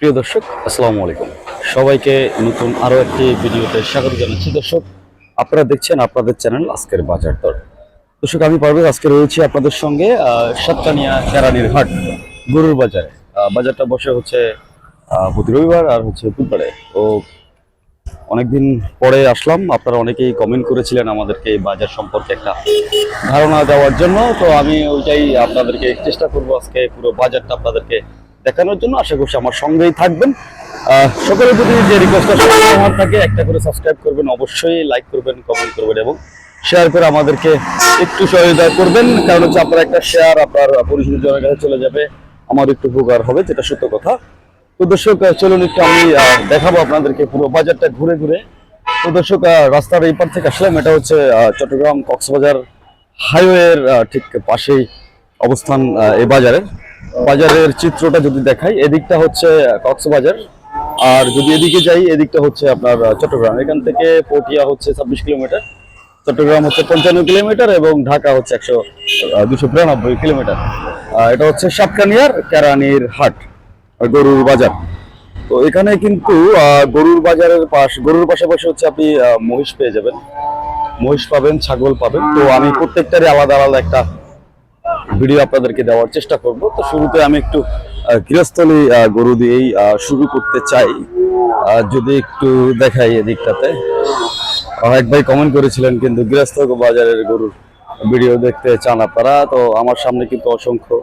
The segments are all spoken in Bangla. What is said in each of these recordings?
প্রিয় দর্শক, আসসালামু আলাইকুম। সবাইকে নতুন আরও একটি ভিডিওতে স্বাগত জানাচ্ছি। দর্শক, আপনারা দেখছেন আপনাদের চ্যানেল আজকের বাজার দর। দর্শক, আমি পারভেজ, আজকে রয়েছি আপনাদের সঙ্গে সাতকানিয়া কেরানির হাট, গরুর বাজারে। বাজারটা বসে হচ্ছে প্রতি রবিবার আর হচ্ছে বুধবারে। তো অনেকদিন পরে আসলাম, আপনারা অনেকেই কমেন্ট করেছিলেন আমাদেরকে এই বাজার সম্পর্কে একটা ধারণা দেওয়ার জন্য। তো আমি ওইটাই আপনাদেরকে চেষ্টা করব আজকে পুরো বাজারটা আপনাদেরকে দেখানোর জন্য আশা করছি আমার সঙ্গেই থাকবেন। সকলের প্রতি যে রিকোয়েস্টটা থাকে, একটা করে সাবস্ক্রাইব করবেন, অবশ্যই লাইক করবেন কমেন্ট করবেন এবং শেয়ার করে আমাদেরকে একটু সহযোগিতা করবেন। কারণ হচ্ছে আপনার একটা শেয়ার আপনার পরিচিত জনের কাছে চলে যাবে, আমার একটু উপকার হবে, যেটা সত্য কথা। তো দর্শক চলুন একটু আমি দেখাবো আপনাদেরকে পুরো বাজারটা ঘুরে ঘুরে। তো দর্শক রাস্তার এই পার থেকে আসলাম, এটা হচ্ছে চট্টগ্রাম কক্সবাজার হাইওয়ের ঠিক পাশেই অবস্থান এই বাজারের। বাজারের চিত্রটা যদি দেখাই, এদিকটা হচ্ছে কক্সবাজার। আর যদি এদিকে যাই, এদিকটা হচ্ছে আপনার চট্টগ্রাম। এখান থেকে পটিয়া হচ্ছে ছাব্বিশ কিলোমিটার, চট্টগ্রাম হচ্ছে পঞ্চান্ন কিলোমিটার এবং ঢাকা হচ্ছে একশো দুশো বিরানব্বই কিলোমিটার। এটা হচ্ছে সাতকানিয়ার কেরানির হাট, গরুর বাজার। তো এখানে কিন্তু গরুর বাজারের পাশ, গরুর পাশাপাশি হচ্ছে আপনি মহিষ পেয়ে যাবেন। মহিষ পাবেন, ছাগল পাবেন। তো আমি প্রত্যেকটারই আলাদা আলাদা একটা ভিডিও আপনাদেরকে দেওয়ার চেষ্টা করব। তো শুরুতে আমি একটু গৃহস্থলী গরু দিয়েই শুরু করতে চাই। যদি একটু দেখাই এদিকটাতে। এক ভাই কমেন্ট করেছিলেন, কিন্তু গৃহস্থ বাজারের গরুর ভিডিও দেখতে চান আপনারা। তো আমার সামনে কিন্তু অসংখ্য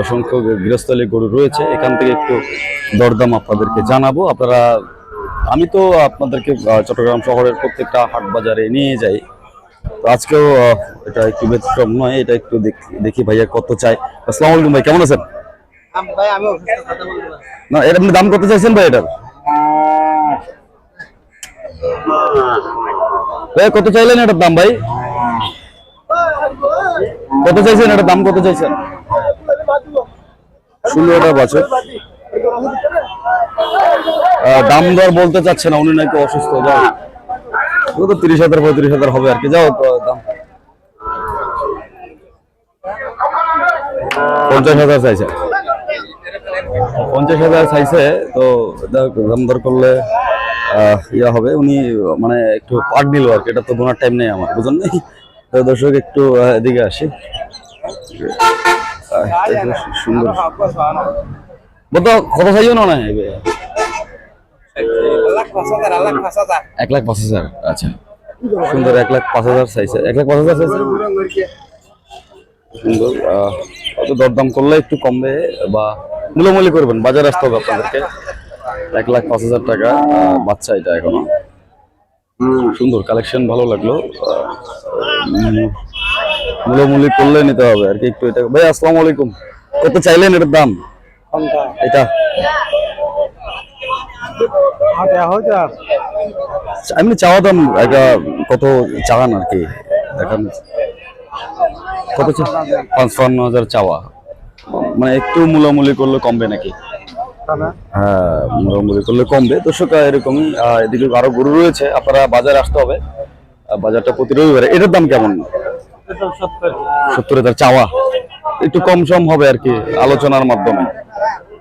অসংখ্য গৃহস্থলী গরু রয়েছে। এখান থেকে একটু দরদাম আপনাদেরকে জানাব। আপনারা, আমি তো আপনাদেরকে চট্টগ্রাম শহরের প্রত্যেকটা হাট বাজারে নিয়ে যাই। তো আজকেও এটা একটু ব্যতিক্রম নয় এটা একটু দেখি দেখি ভাইয়া কত চাই আসসালামু আলাইকুম ভাই কেমন আছেন? না। এটা আপনি দাম কত চাইছেন ভাই এটার? ভাই কত চাইলেন এটার দাম ভাই? কত চাইছেন এটার দাম কত চাইছেন? ষোলোটা বছর। দাম দর বলতে চাচ্ছে না উনি নাকি অসুস্থ যাও ও তো তিরিশ হাজার, পঁয়ত্রিশ হাজার হবে আর কি। যাও তো দাম। পঞ্চাশ হাজার চাইছে। পঞ্চাশ হাজার চাইছে, তো দাম দর করলে ইয়া হবে। উনি মানে একটু পাট নিল আর কি। এটা তো গোনার টাইম নেই আমার, বুঝলেন নাই তো দর্শক, একটু এদিকে আসি। সুন্দর। বলতো কত চাইও না না লাখ পাঁচ হাজার লাখ পাঁচ হাজার এক লাখ পাঁচ হাজার আচ্ছা। সুন্দর এক লাখ পাঁচ হাজার চাইছে এক লাখ পাঁচ হাজার চাইছে সুন্দর অত দরদাম করলে একটু কমবে বা মূল্যমূল্য করবেন বাজারে আসতে হবে আপনাদেরকে। এক লাখ পাঁচ হাজার টাকা বাচ্চা এটা এখনও। সুন্দর কালেকশন ভালো লাগল। উম, করলে নিতে হবে আর কি একটু এটা। ভাই আসসালামু আলাইকুম। কত চাইলেন এটার দাম? এটা। এমনি চাওয়া দাম একটা কত চাওয়ান আর কি? দেখান কত পঞ্চান্ন হাজার চাওয়া। মানে একটু মূলামূলি করলে কমবে নাকি? হ্যাঁ করলে কমবে। দর্শক এরকমই এদিকে আরও গরু রয়েছে। আপনারা বাজারে আসতে হবে। বাজারটা প্রতি রবিবারে। এটার দাম কেমন? সত্তর। সত্তর হাজার চাওয়া। একটু কম সম হবে আর কি আলোচনার মাধ্যমে।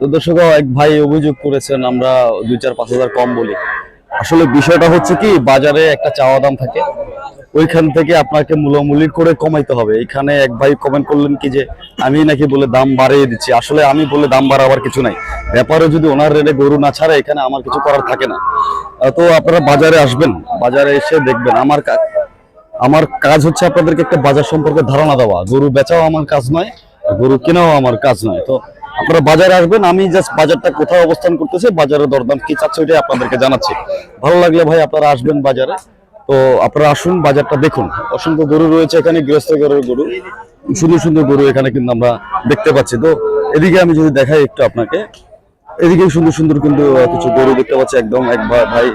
তো দর্শক এক ভাই অভিযোগ করেছেন, আমরা দুই চার পাঁচ হাজার কম বলি। আসলে বিষয়টা হচ্ছে কি, বাজারে একটা চাওয়া দাম থাকে, ওইখান থেকে আপনাকে মূলামূলি করে কমাইতে হবে। এখানে এক ভাই কমেন্ট করলেন কি যে, আমি নাকি বলে দাম বাড়িয়ে দিচ্ছি। আসলে আমি বলে দাম বাড়াবার কিছু নাই। ব্যাপারে যদি ওনার রেটে গরু না ছাড়ে, এখানে আমার কিছু করার থাকে না। তো আপনারা বাজারে আসবেন, বাজারে এসে দেখবেন। আমার কা- আমার কাজ হচ্ছে আপনাদেরকে একটা বাজার সম্পর্কে ধারণা দেওয়া। গরু বেচাও আমার কাজ নয়, গরু কেনাও আমার কাজ নয়। তো আপনারা বাজারে আসবেন আমি জাস্ট বাজারটা কোথায় অবস্থান করতেছে বাজারের দরদাম কি চাচ্ছে ওইটাই আপনাদেরকে জানাচ্ছি। ভালো লাগলে ভাই আপনারা আসবেন বাজারে। তো আপনারা আসুন বাজারটা দেখুন। অসংখ্য গরু রয়েছে এখানে গৃহস্থ গরু। সুন্দর সুন্দর গরু এখানে কিন্তু আমরা দেখতে পাচ্ছি। তো এদিকে আমি যদি দেখাই একটু আপনাকে এদিকে সুন্দর সুন্দর কিন্তু কিছু গরু দেখতে পাচ্ছি। একদম এক ভাই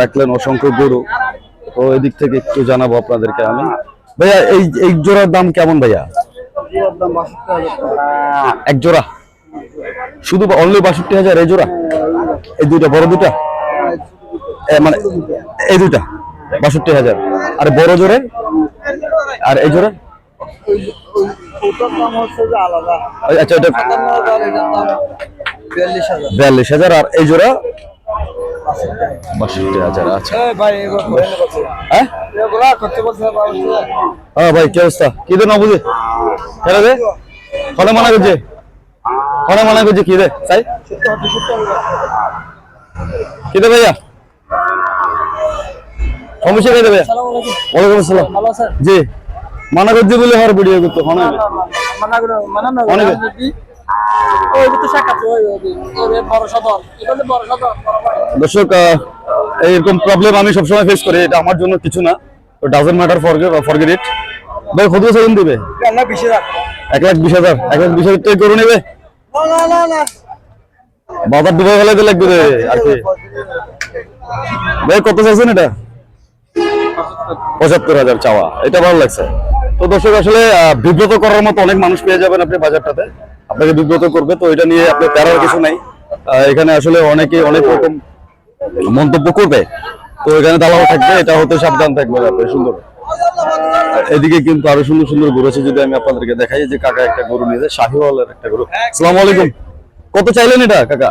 রাখলেন অসংখ্য গরু। তো এদিক থেকে একটু জানাব আপনাদেরকে আমি। ভাইয়া এই এই জোড়ার দাম কেমন ভাইয়া? এক জোড়া। শুধু অনলি বাষট্টি হাজার এই জোড়া? এই দুইটা বড় দুটা মানে এই দুইটা বাষট্টি হাজার। আর বড় জোরে আর এই আলাদা আচ্ছা এটা হাজার বিয়াল্লিশ হাজার আর এই জোড়া? বাষট্টি হাজার আচ্ছা। হ্যাঁ? হ্যাঁ ভাই কি অবস্থা? কি দে না বুঝে ফলে মানা করছে। ফলে মানা করছে কি রে? তাই কি দে ভাইয়া? সমস্যা কে দেবে ওয়ালাইকুম আসসালাম। জি। মানা করছে বলে হওয়ার ভিডিও করতে মানা মানা অনেকে। তো তো দর্শক এইরকম প্রবলেম আমি সবসময় ফেস করি এটা আমার জন্য কিছু না। ডাজেন্ট ম্যাটার ফরগেট ইট ভাই কত সেকেন্ড দিবে? না বেশি রাখ এক লাখ বিশ হাজার এক লাখ বিশ হাজার করে নেবে? বাজার ডুবে গেলে তো লাগবে রে, আর কি? ভাই, কত চাইছেন এটা? পঁচাত্তর হাজার চাওয়া, এটা ভালো লাগছে। তো দর্শক, আসলে বিব্রত করার মতো অনেক মানুষ পেয়ে যাবেন আপনি বাজারটাতে। আপনাকে বিব্রত করবে, তো এটা নিয়ে আপনি প্যারার কিছু নাই। এখানে আসলে অনেকে অনেক রকম মন্তব্য করবে। তো এখানে দালাল থাকবে, এটা হতে সাবধান থাকবে আপনি, সুন্দর। এদিকে কিন্তু আরও সুন্দর সুন্দর গরু আছে যদি আমি আপনাদেরকে দেখাই যে কাকা একটা গরু নিয়ে যায় শাহিওয়ালের একটা গরু। আসসালামু আলাইকুম। কত চাইলেন এটা কাকা?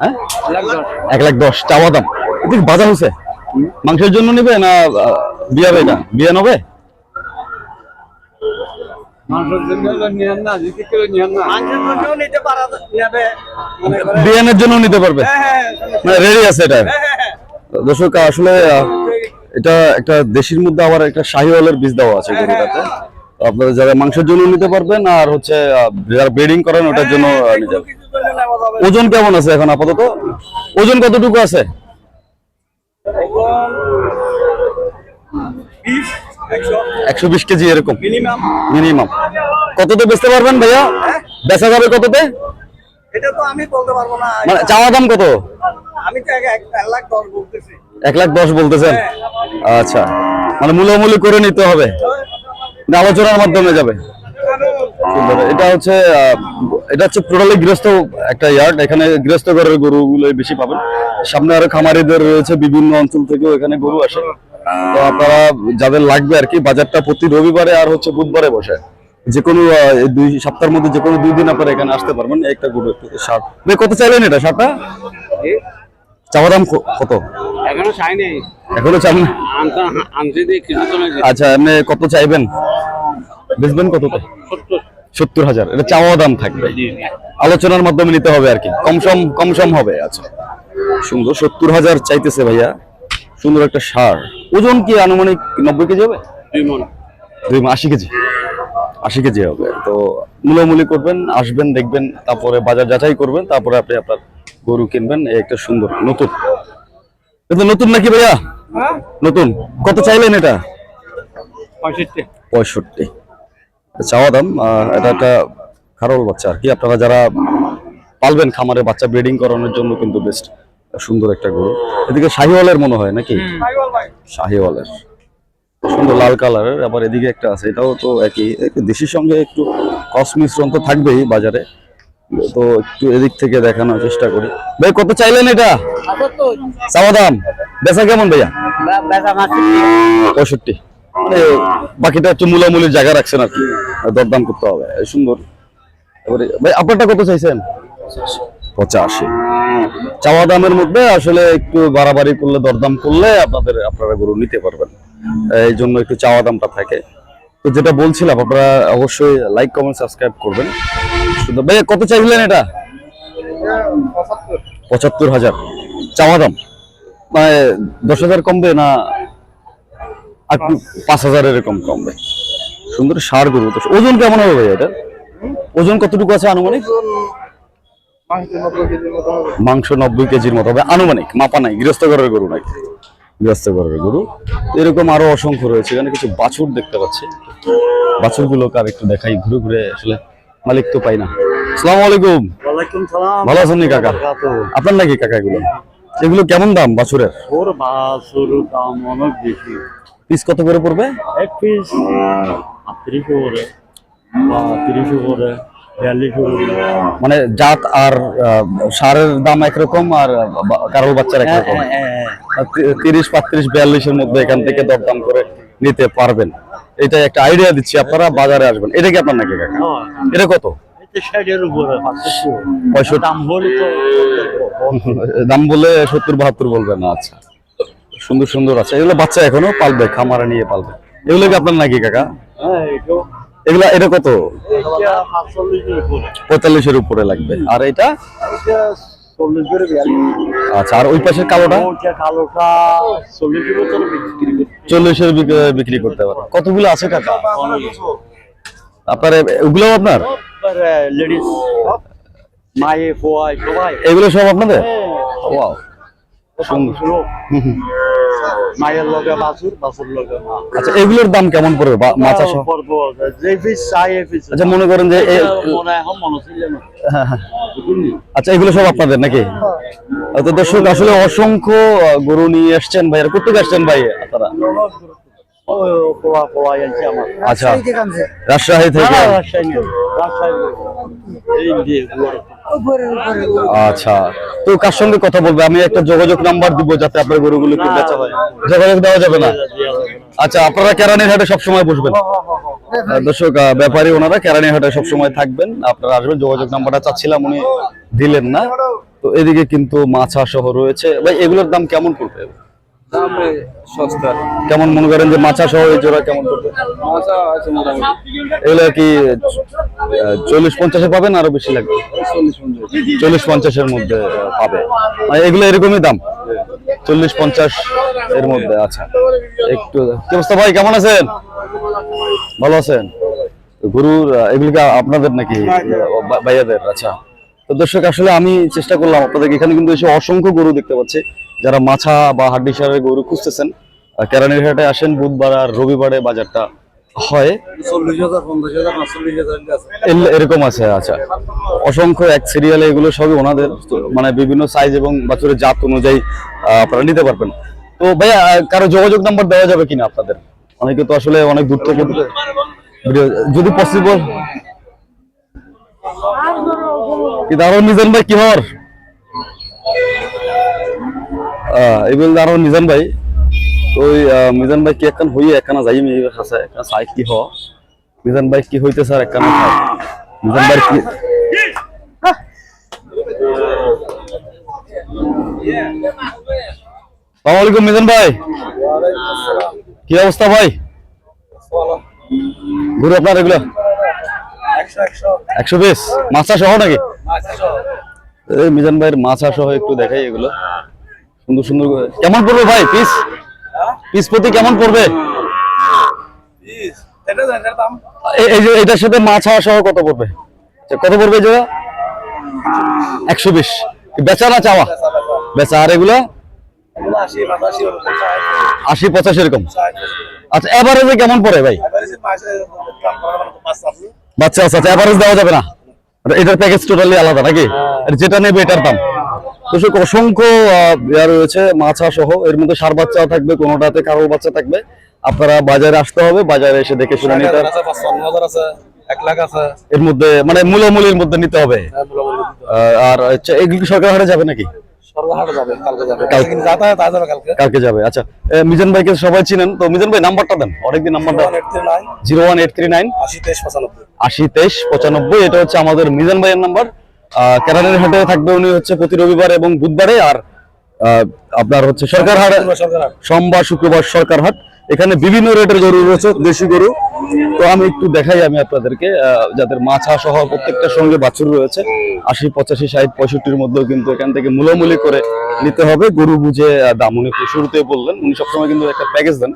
হ্যাঁ? এক লাখ দশ চাওয়া দাম। এদিকে বাজার হয়েছে মাংসের জন্য নিবে না বিয়াবে এটা? বিয়া নেবে? বিয়ানের জন্য নিতে পারবে? হ্যাঁ মানে রেডি আছে এটা। দর্শক আসলে এটা একটা দেশির মধ্যে আবার একটা শাহিওয়ালের বীজ দেওয়া আছে গরুটাতে। তো আপনারা যারা মাংসের জন্য নিতে পারবেন আর হচ্ছে যারা ব্রিডিং করেন ওটার জন্য পারবেন। ওজন কেমন আছে এখন আপাতত? ওজন কতটুকু আছে? একশো। বিশ কেজি এরকম। মিনিমাম। কততে বেচতে পারবেন ভাইয়া? বেচা যাবে কততে? এটা তো আমি বলতে পারব না। মানে চাওয়া দাম কত? আমি তো এক লাখ দশ বলতেছি। এক লাখ দশ বলতেছেন। আচ্ছা। মানে মূলামূলি করে নিতে হবে। আলোচনার মাধ্যমে যাবে। এটা হচ্ছে এটা হচ্ছে টোটালি গৃহস্থ একটা ইয়ার্ড এখানে গৃহস্থ ঘরের গরুগুলো বেশি পাবেন। সামনে আরও খামারিদের রয়েছে, বিভিন্ন অঞ্চল থেকেও এখানে গরু আসে। তো আপনারা যাদের লাগবে আর কি, বাজারটা প্রতি রবিবারে আর হচ্ছে বুধবারে বসে। যে কোনো দুই সপ্তাহের মধ্যে যে কোনো দুই দিন আপনারা এখানে আসতে পারবেন। একটা গরু শার্ট কত চাইলেন এটা শার্টটা চাওয়া দাম কত? এখনও চাই এখনও চান আচ্ছা এমনি কত চাইবেন? বেচবেন কত সত্তর। হাজার। এটা চাওয়া দাম থাকবে। আলোচনার মাধ্যমে নিতে হবে আর কি। কম সম কম হবে আচ্ছা। সুন্দর সত্তর হাজার চাইতেছে ভাইয়া। সুন্দর একটা সার। ওজন কি আনুমানিক নব্বই কেজি হবে? দুই আশি কেজি। আশি কেজি হবে। তো মূলামূলি করবেন আসবেন দেখবেন তারপরে বাজার যাচাই করবেন তারপরে আপনি আপনার গরু কিনবেন একটা সুন্দর নতুন। এটা নতুন নাকি ভাইয়া? হ্যাঁ? নতুন। কত চাইলেন এটা? পঁয়ষট্টি। পঁয়ষট্টি। চাওয়া দাম এটা একটা খারল বাচ্চা আর কি। আপনারা যারা পালবেন খামারে বাচ্চা ব্রিডিং করানোর জন্য কিন্তু বেস্ট সুন্দর একটা গরু। এদিকে শাহিওয়ালের মনে হয় নাকি? শাহিওয়ালের। সুন্দর লাল কালারের আবার এদিকে একটা আছে এটাও তো একই। দেশির সঙ্গে একটু কস মিশ্রণ তো থাকবেই বাজারে। তো একটু এদিক থেকে দেখানোর চেষ্টা করি। ভাই, কত চাইলেন এটা? চাওয়া দাম বেচা কেমন ভাইয়া? পঁয়ষট্টি। মানে বাকিটা একটু মূলামূলির জায়গা রাখছেন আর কি। দরদাম করতে হবে। সুন্দর। এবারে, ভাই, আপনারটা কত চাইছেন? পঁচাশি। চাওয়া দামের মধ্যে আসলে একটু বাড়াবাড়ি করলে, দরদাম করলে আপনাদের, আপনারা গরু নিতে পারবেন। এই জন্য একটু চাওয়া দামটা থাকে। তো যেটা বলছিলাম, আপনারা অবশ্যই লাইক কমেন্ট সাবস্ক্রাইব করবেন। সুন্দর ভাইয়া, কত চাইছিলেন এটা? পঁচাত্তর হাজার। চাওয়া দাম? মানে দশ হাজার কমবে না একটু পাঁচ হাজার এরকম কমবে? সুন্দর সার গরু। তো ওজন কেমন হবে ভাইয়া এটা? ওজন কতটুকু আছে আনুমানিক? মাংস নব্বই কেজির মতো হবে। আনুমানিক? মাপা নাই, গৃহস্থ ঘরের গরু নাকি? গৃহস্থ ঘরের গরু। এরকম আরও অসংখ্য রয়েছে। এখানে কিছু বাছুর দেখতে পাচ্ছি। বাছুর গুলোকে আর একটু দেখাই। ঘুরে ঘুরে আসলে মালিক তো পাই না। আসসালামু আলাইকুম। ওয়ালাইকুম সালাম। ভালো আছেন কাকা? আপনার নাকি কাকা এগুলো? এগুলো কেমন দাম বাছুরের? ওর বাসুর দাম অনেক বেশি। পিস কত করে পড়বে? এক পিস আটত্রিশ করে। বা তিরিশ করে বিয়াল্লিশ করে। মানে জাত আর সারের দাম একরকম আর কারোর বাচ্চার একরকম। আর তি- তিরিশ পাত্রিশ বিয়াল্লিশের মধ্যে এখান থেকে দরদাম করে নিতে পারবেন। এটা একটা আইডিয়া দিচ্ছি আপনারা বাজারে আসবেন। এটা কি আপনার নাকি কাকা? এটা কত? দাম বলি তো দাম বলে সত্তর বাহাত্তর বলবেন না আচ্ছা। সুন্দর সুন্দর আছে। এগুলো বাচ্চা এখনও পালবে খামারে নিয়ে পালবে। এগুলো কি আপনার নাকি কাকা? হ্যাঁ এগুলা এটা কত? পঁয়তাল্লিশের উপরে লাগবে। আর এটা? আচ্ছা আর ওই পাশের কালোটা? কালোটা চল্লিশের বিক্রি করতে চল্লিশের বিক্রি করতে পারে। কতগুলো আছে কাকা? আপনার ওগুলো আপনার? লেডিস মায়ে পোয়ায় সবাই। এগুলো সব আপনাদের? ওয়াও। সুন্দর মায়ের লগে বাছুর বাছুর লগে আচ্ছা এগুলোর দাম কেমন পড়বে মাছা সহ যে পিস চাই এ আচ্ছা মনে করেন যে এখন মনে ছিল না হ্যাঁ, হ্যাঁ। আচ্ছা এগুলো সব আপনাদের নাকি? তো দর্শক আসলে অসংখ্য গরু নিয়ে আসছেন ভাই আর কোথেকে আসছেন ভাই আপনারা? আচ্ছা। রাজশাহী থেকে রাজশাহী আচ্ছা তো কার সঙ্গে কথা বলবে? আমি একটা যোগাযোগ নাম্বার দিব যাতে আপনার গরুগুলো কি বেচা হয়। যোগাযোগ দেওয়া যাবে না? আচ্ছা আপনারা কেরানির হাটে সবসময় বসবেন? দর্শক ব্যাপারী ওনারা কেরানির হাটে সবসময় থাকবেন। আপনারা আসবেন যোগাযোগ নাম্বারটা চাচ্ছিলাম উনি দিলেন না। তো এদিকে কিন্তু মাছা সহ রয়েছে। ভাই এগুলোর দাম কেমন পড়বে? সস্তা। কেমন মনে করেন যে মাছা সহ এই জোড়া কেমন পড়বে? মাছা আছে মোটামুটি। এগুলো কি চল্লিশ পঞ্চাশে পাবেন আরও বেশি লাগবে? চল্লিশ পঞ্চাশের মধ্যে পাবে। মানে এগুলো এরকমই দাম? চল্লিশ পঞ্চাশ এর মধ্যে আচ্ছা। একটু কি অবস্থা ভাই কেমন আছেন? ভালো আছেন? গরুর এগুলো আপনাদের নাকি ভাইয়াদের? আচ্ছা। তো দর্শক আসলে আমি চেষ্টা করলাম আপনাদের এখানে কিন্তু এসে অসংখ্য গরু দেখতে পাচ্ছি। যারা মাছা বা হাড্ডি সারের গরু খুঁজতেছেন কেরানির হাটে আসেন বুধবার আর রবিবারে বাজারটা হয়। এরকম আছে। আচ্ছা। অসংখ্য এক সিরিয়ালে এগুলো সবই ওনাদের মানে বিভিন্ন সাইজ এবং বাছুরের জাত অনুযায়ী আহ, আপনারা নিতে পারবেন। তো ভাইয়া কারও যোগাযোগ নাম্বার দেওয়া যাবে কিনা আপনাদের? অনেকে তো আসলে অনেক দূর থেকে যদি পসিবল কি দারো মিজান ভাই কি হর এগুলো দারো মিজান ভাই তো ওই আহ, মিজান ভাই কি একখান হইয়ে একখানা যাই মি আছে একখানা সাই কি হ মিজান ভাই কি হইতে স্যার একখানা খায় মিজান ভাই কি সালাম আলাইকুম মিজান ভাই কি অবস্থা ভাই ঘুরে আপনার এগুলো একশো বিশ মাছা সহ নাকি? মিজান ভাইয়ের মাছা সহ একটু দেখাই এগুলো। সুন্দর সুন্দর কেমন পড়বে ভাই পিস পিস প্রতি কেমন পড়বে? এই যে এটার সাথে মাছা সহ কত পড়বে? আচ্ছা, কত পড়বে জোড়া একশো বিশ বেচা না চাওয়া? বেচা আর এগুলো? এগুলো আশি পঁচাশি আশি পঁচাশি এরকম। আচ্ছা এভারেজে কেমন পড়ে ভাই? বাচ্চা আচ্ছা আচ্ছা এভারেজ দেওয়া যাবে না। আর এটার প্যাকেজ টোটালি আলাদা নাকি? যেটা নেবে এটার দাম। দর্শক অসংখ্য ইয়া রয়েছে মাছা সহ। এর মধ্যে সার বাচ্চাও থাকবে কোনোটাতে কারও বাচ্চা থাকবে। আপনারা বাজারে আসতে হবে বাজারে এসে দেখে শুনে নিতে। আছে আছে আছে এর মধ্যে মানে মূলামূলির মধ্যে নিতে হবে। আর আচ্ছা এগুলো সরকার হাটে যাবে নাকি? যাবে কালকে আচ্ছা। মিজান ভাইকে সবাই চিনেন। তো মিজান ভাই নাম্বারটা দেন। অনেকদিন number zero one eight three nine. আশি তেইশ পঁচানব্বই। আশি তেইশ পঁচানব্বই এটা হচ্ছে আমাদের মিজান ভাইয়ের নাম্বার। কেরানের হাটে থাকবে উনি হচ্ছে প্রতি রবিবার এবং বুধবারে আর আপনার হচ্ছে সরকার হাট সোমবার শুক্রবার সরকার হাট। এখানে বিভিন্ন রেটের গরু রয়েছে দেশি গরু। তো আমি একটু দেখাই আমি আপনাদেরকে যাদের মাছা সহ প্রত্যেকটার সঙ্গে বাছুর রয়েছে আশি পঁচাশি ষাট পঁয়ষট্টির মধ্যেও কিন্তু এখান থেকে মূলামূলি করে নিতে হবে। গরু বুঝে দাম উনি শুরুতেই বললেন উনি সবসময় কিন্তু একটা প্যাকেজ দেন।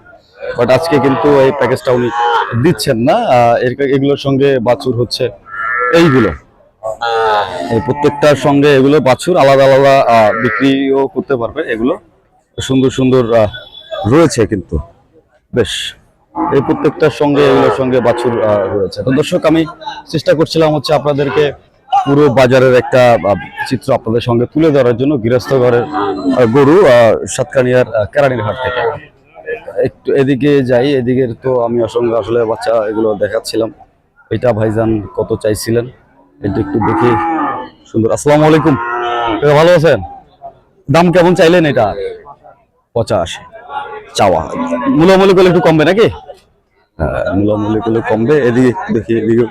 বাট আজকে কিন্তু এই প্যাকেজটা উনি দিচ্ছেন না। এগুলোর সঙ্গে বাছুর হচ্ছে এইগুলো। এই প্রত্যেকটার সঙ্গে এগুলো বাছুর আলাদা আলাদা বিক্রিও করতে পারবে এগুলো। সুন্দর সুন্দর রয়েছে কিন্তু। বেশ, এই প্রত্যেকটার সঙ্গে, এগুলোর সঙ্গে বাছুর রয়েছে। তো দর্শক, আমি চেষ্টা করছিলাম হচ্ছে আপনাদেরকে পুরো বাজারের একটা চিত্র আপনাদের সঙ্গে তুলে ধরার জন্য। গৃহস্থ ঘরের গরু সাতকানিয়ার কেরানির হাট থেকে। একটু এদিকে যাই এদিকের তো আমি অসংখ্য আসলে বাচ্চা এগুলো দেখাচ্ছিলাম। এটা ভাইজান কত চাইছিলেন এটা একটু দেখি। সুন্দর আসসালামু আলাইকুম। ভালো আছেন? দাম কেমন চাইলেন এটা? পঁচাশি। চাওয়া। মূলামূলি করলে একটু কমবে নাকি? হ্যাঁ, মূলামূলি গুলো কমবে। এদিকে দেখি এদিকে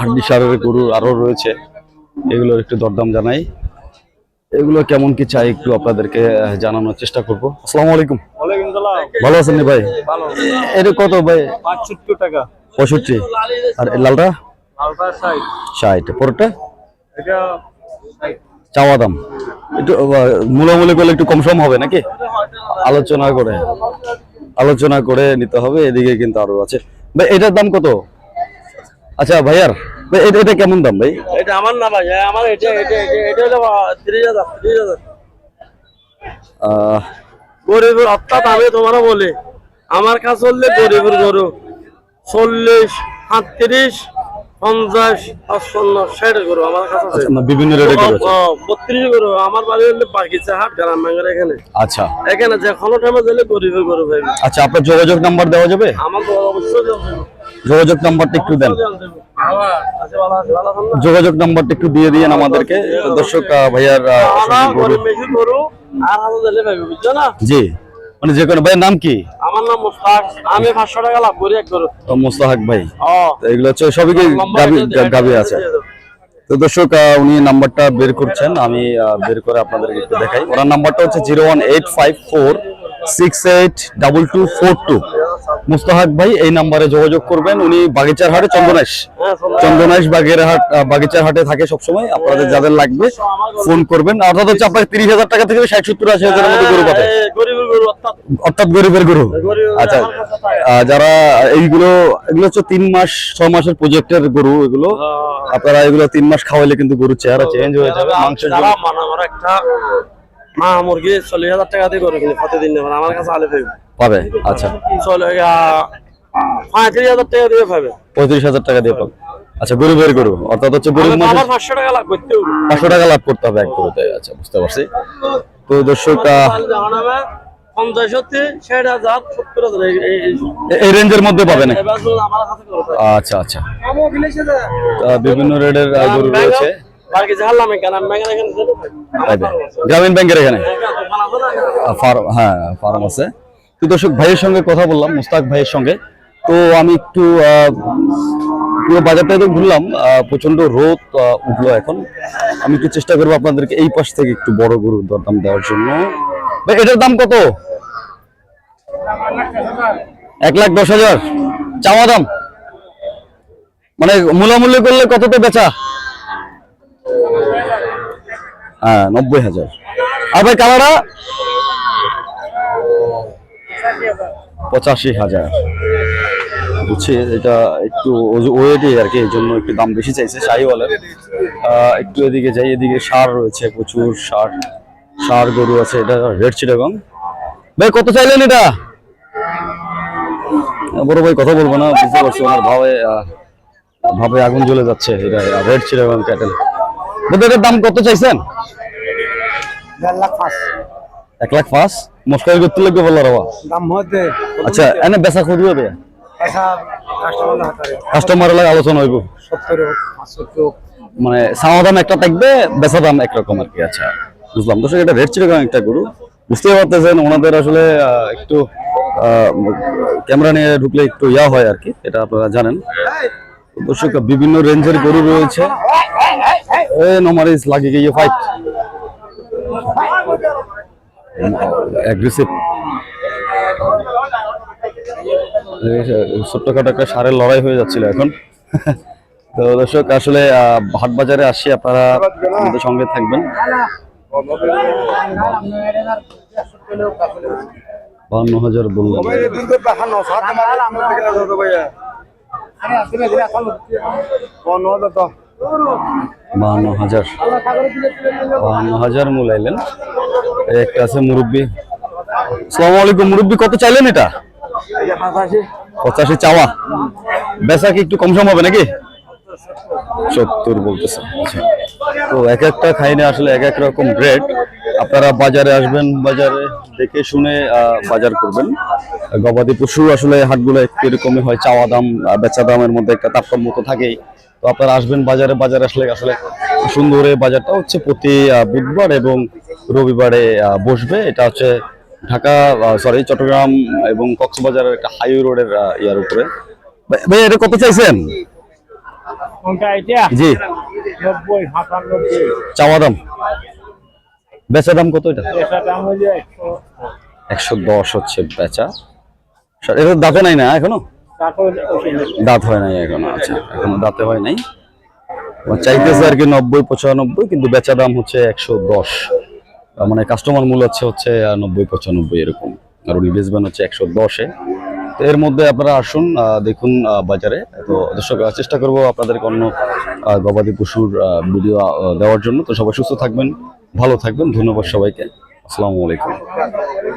হাড্ডি সারের গরু আরও রয়েছে। এগুলোর একটু দরদাম জানাই। এগুলো কেমন কি চাই একটু আপনাদেরকে জানানোর চেষ্টা করব। আসসালামু আলাইকুম। ভালো আছেন ভাই? এটা কত ভাই? টাকা। পঁয়ষট্টি। আর লালটা? ষাট। পরেরটা চাওয়া দাম। একটু মূলামূলি করলে একটু কম সম হবে নাকি? আলোচনা করে আলোচনা করে নিতে হবে। এদিকে কিন্তু আরও আছে। ভাই এটার দাম কত? আচ্ছা ভাইয়ার? ভাই এটা কেমন দাম ভাই? এটা আমার না ভাই আমার এটা এটা এটা হলো তিরিশ হাজার তিরিশ হাজার। আহ, গরিবের অর্থাৎ আমি বলি। আমার কাছে হলে গরিবের গরু। চল্লিশ সাতত্রিশ পঞ্চাশ পাঁচপন্ন ষাট গরু আমার কাছে আছে। আচ্ছা, বিভিন্ন রেটে আছে? বত্রিশ গরু। আমার বাড়ি হলে বাগিচা হাট গ্রাম এখানে। আচ্ছা। এখানে যে কোনো টাইমে গেলে গরিবের গরু পাইবে আচ্ছা আপনার যোগাযোগ নাম্বার দেওয়া যাবে? আমার অবশ্যই যোগাযোগ নাম্বারটা একটু দেন? যোগাযোগ নাম্বারটা একটু দিয়ে দিয়েন আমাদেরকে। দর্শক ভাইয়ার গরু- গরু আর হাতে দিলে পাইবে বুঝছ না? জি। মানে যে কোনো ভাইয়ের নাম কি? আমার নাম মুস্তাক আমি পাঁচশো টাকা লাভ করি এক গরু মুস্তাহাক ভাই। এগুলো হচ্ছে সবই গাবি গাবি আছে? তো দর্শক উনি নাম্বারটা বের করছেন। আমি বের করে আপনাদেরকে একটু দেখাই। ওনার নাম্বারটা হচ্ছে zero one eight five four six eight double two four two. Mustahak ভাই, এই নাম্বারে যোগাযোগ করবেন। উনি বাগিচার হাটে চন্দনাইশ। চন্দনাইশ বাগের হাট বাগিচার হাটে থাকে সবসময়। আপনাদের যাদের লাগবে, ফোন করবেন। অর্থাৎ হচ্ছে আপনার তিরিশ হাজার টাকা থেকে ষাট, সত্তর, আশি হাজারের মধ্যে গরু পাবে অর্থাৎ গরিবের গরু। আচ্ছা যারা এইগুলো, এগুলো হচ্ছে তিন মাস ছ মাসের প্রজেক্টের গরু এগুলো। আপনারা এগুলো তিন মাস খাওয়াইলে কিন্তু গরুর চেহারা চেঞ্জ হয়ে যাবে একটা মা মুরগি চল্লিশ হাজার টাকা দিয়ে করে কিন্তু প্রতিদিন আমার কাছে আলে পাইবে। পাবে আচ্ছা। চলে পঁয়ত্রিশ হাজার টাকা দিয়ে পাবে। পঁয়ত্রিশ হাজার টাকা দিয়ে পাবে। আচ্ছা গরিবের গরু অর্থাৎ হচ্ছে গরিব পাঁচশো টাকা লাভ করতে পাঁচশো টাকা লাভ করতে হবে এক গরুতে আচ্ছা বুঝতে পারছি। তো দর্শক পঞ্চাশ হচ্ছে ষাট হাজার সত্তর হাজার এই- রেঞ্জের মধ্যে পাবে। আচ্ছা আচ্ছা। আহ, বিভিন্ন রেডের গরু রয়েছে। তো? গ্রামীণ ব্যাংকের এখানে? হ্যাঁ ফার্ম আছে। তো দর্শক, ভাইয়ের সঙ্গে কথা বললাম, মুস্তাক ভাইয়ের সঙ্গে। তো আমি একটু পুরো বাজারটা তো ঘুরলাম। প্রচণ্ড রোদ উঠল এখন। আমি একটু চেষ্টা করব আপনাদেরকে এই পাশ থেকে একটু বড় গরুর দরদাম দেওয়ার জন্য। ভাই, এটার দাম কত? এক লাখ দশ হাজার। চাওয়া দাম? মানে মূলামূল্য করলে কততে বেচা? হ্যাঁ নব্বই হাজার। আর ভাই কালারা পঁচাশি হাজার। বুঝছি, এটা একটু ওয়েটই আর কি, এই জন্য একটু দাম বেশি চাইছে শাহিওয়ালের। একটু এদিকে যাই, এদিকে সার রয়েছে প্রচুর, সার। সার গরু আছে, এটা রেড চিটাগং। ভাই, কত চাইলেন এটা? বড় ভাই, কথা বলব না, বুঝতে পারছি, ওনার ভাবে ভাবে আগুন জ্বলে যাচ্ছে, এটা রেড চিটাগং ক্যাটেল বলতে দাম কত চাইছেন? এক লাখ পাঁচ? মস্কারি করতে লাগবে বলার আচ্ছা এনে বেচা খুঁজবে বে কাস্টমার লাগে আলোচনা হইব। মানে দাম একটা থাকবে বেচা দাম একরকম আর কি আচ্ছা। বুঝলাম। দর্শক এটা রেট চিরকম একটা গরু? বুঝতে পারতেছেন ওনাদের আসলে একটু ক্যামেরা নিয়ে ঢুকলে একটু ইয়া হয় আর কি এটা আপনারা জানেন। দর্শক বিভিন্ন রেঞ্জের গরু রয়েছে। এ নমারিস লাগে গিয়ে ফাইট অ্যাগ্রেসিভ ছোট্টখাটো একটা সারের লড়াই হয়ে যাচ্ছিল এখন। তো দর্শক, আসলে হাট বাজারে আসি, আপনারা সঙ্গে থাকবেন। বান্ন হাজার বললেন বাহান্ন হাজার। বাহান্ন হাজার মূলাইলেন। একটা আছে মুরব্বী। সালাম আলাইকুম মুরব্বী কত চাইলেন এটা? পঁচাশি। চাওয়া। বেচা কি একটু কম সম হবে নাকি? সত্তর বলতেছে। আচ্ছা। তো এক একটা খাইনে আসলে এক এক রকম রেট আপনারা বাজারে আসবেন বাজারে দেখে শুনে বাজার করবেন। গবাদি পশু আসলে হাটগুলো একটু এরকমই হয় চাওয়া দাম বেচা দামের মধ্যে একটা তারতম্য তো থাকেই। তো আপনারা আসবেন বাজারে বাজারে আসলে আসলে সুন্দর এই বাজারটা হচ্ছে প্রতি বুধবার এবং রবিবারে বসবে। এটা হচ্ছে ঢাকা সরি চট্টগ্রাম এবং কক্সবাজারের একটা হাইওয়ে রোডের ইয়ার উপরে। ভাই- এটা কত চাইছেন? জি। চাওয়া দাম? বেচা দাম কত এটা? একশো। দশ হচ্ছে বেচা। স্যার, এটা দাঁতে নাই না এখনও? দাঁত হয় নাই এখনও আচ্ছা এখনও দাঁতে হয় নাই। চাইতেছে আর কি নব্বই, পঁচানব্বই, কিন্তু বেচা দাম হচ্ছে একশো দশ। মানে কাস্টমার মূল্য হচ্ছে হচ্ছে নব্বই, পঁচানব্বই এরকম। আর উনি বেচবেন হচ্ছে একশো দশে তো এর মধ্যে আপনারা আসুন দেখুন বাজারে। তো দর্শক চেষ্টা করব আপনাদেরকে অন্য গবাদি পশুর ভিডিও দেওয়ার জন্য। তো সবাই সুস্থ থাকবেন, ভালো থাকবেন। ধন্যবাদ সবাইকে। আসসালামু আলাইকুম।